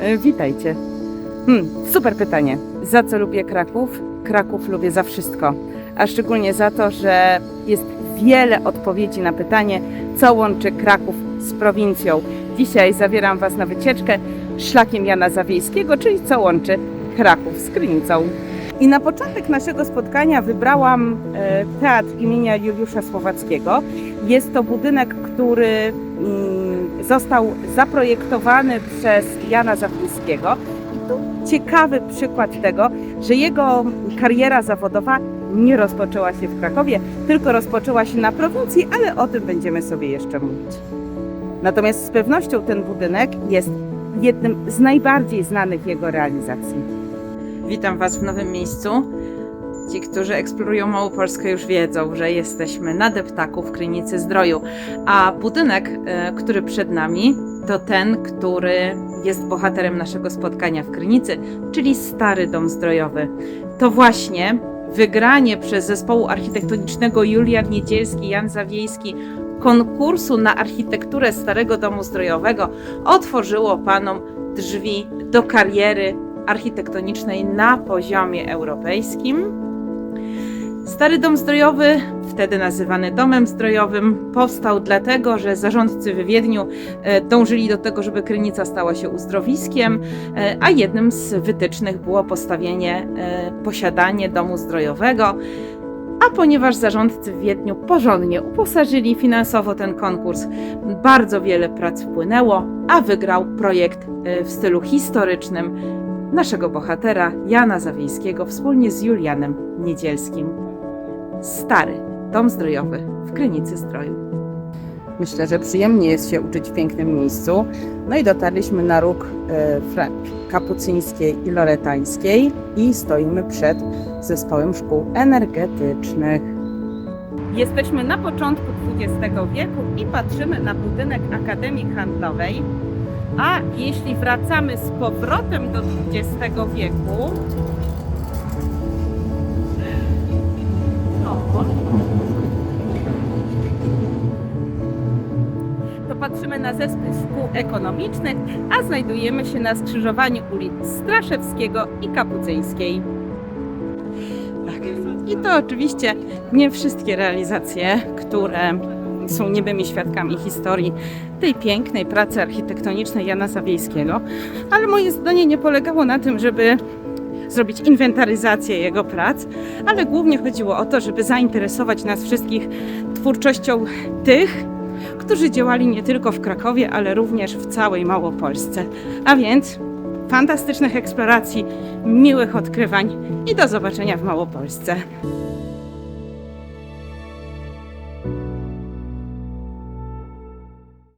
E, Witajcie. Hmm, super pytanie. Za co lubię Kraków? Kraków lubię za wszystko. A szczególnie za to, że jest wiele odpowiedzi na pytanie, co łączy Kraków z prowincją. Dzisiaj zabieram Was na wycieczkę szlakiem Jana Zawiejskiego, czyli co łączy Kraków z Krynicą. I na początek naszego spotkania wybrałam e, teatr imienia Juliusza Słowackiego. Jest to budynek, który mm, został zaprojektowany przez Jana Zawiejskiego. I tu ciekawy przykład tego, że jego kariera zawodowa nie rozpoczęła się w Krakowie, tylko rozpoczęła się na prowincji, ale o tym będziemy sobie jeszcze mówić. Natomiast z pewnością ten budynek jest jednym z najbardziej znanych jego realizacji. Witam Was w nowym miejscu. Ci, którzy eksplorują Małopolskę już wiedzą, że jesteśmy na deptaku w Krynicy Zdroju, a budynek, e, który przed nami, to ten, który jest bohaterem naszego spotkania w Krynicy, czyli Stary Dom Zdrojowy. To właśnie wygranie przez zespołu architektonicznego Julian Niedzielski, Jan Zawiejski konkursu na architekturę Starego Domu Zdrojowego otworzyło panom drzwi do kariery architektonicznej na poziomie europejskim. Stary Dom Zdrojowy, wtedy nazywany Domem Zdrojowym, powstał dlatego, że zarządcy w Wiedniu e, dążyli do tego, żeby Krynica stała się uzdrowiskiem, e, a jednym z wytycznych było postawienie, e, posiadanie domu zdrojowego. A ponieważ zarządcy w Wiedniu porządnie uposażyli finansowo ten konkurs, bardzo wiele prac wpłynęło, a wygrał projekt w stylu historycznym naszego bohatera Jana Zawiejskiego wspólnie z Julianem Niedzielskim. Stary dom zdrojowy w Krynicy Zdroju. Myślę, że przyjemnie jest się uczyć w pięknym miejscu. No i dotarliśmy na róg e, kapucyńskiej i loretańskiej i stoimy przed zespołem szkół energetycznych. Jesteśmy na początku XX wieku i patrzymy na budynek Akademii Handlowej. A jeśli wracamy z powrotem do XX wieku, to patrzymy na zespół szkół ekonomicznych, a znajdujemy się na skrzyżowaniu ulic Straszewskiego i Kapucyńskiej. Tak. I to oczywiście nie wszystkie realizacje, które są niebymi świadkami historii tej pięknej pracy architektonicznej Jana Zawiejskiego, ale moje zdanie nie polegało na tym, żeby zrobić inwentaryzację jego prac, ale głównie chodziło o to, żeby zainteresować nas wszystkich twórczością tych, którzy działali nie tylko w Krakowie, ale również w całej Małopolsce. A więc fantastycznych eksploracji, miłych odkrywań i do zobaczenia w Małopolsce.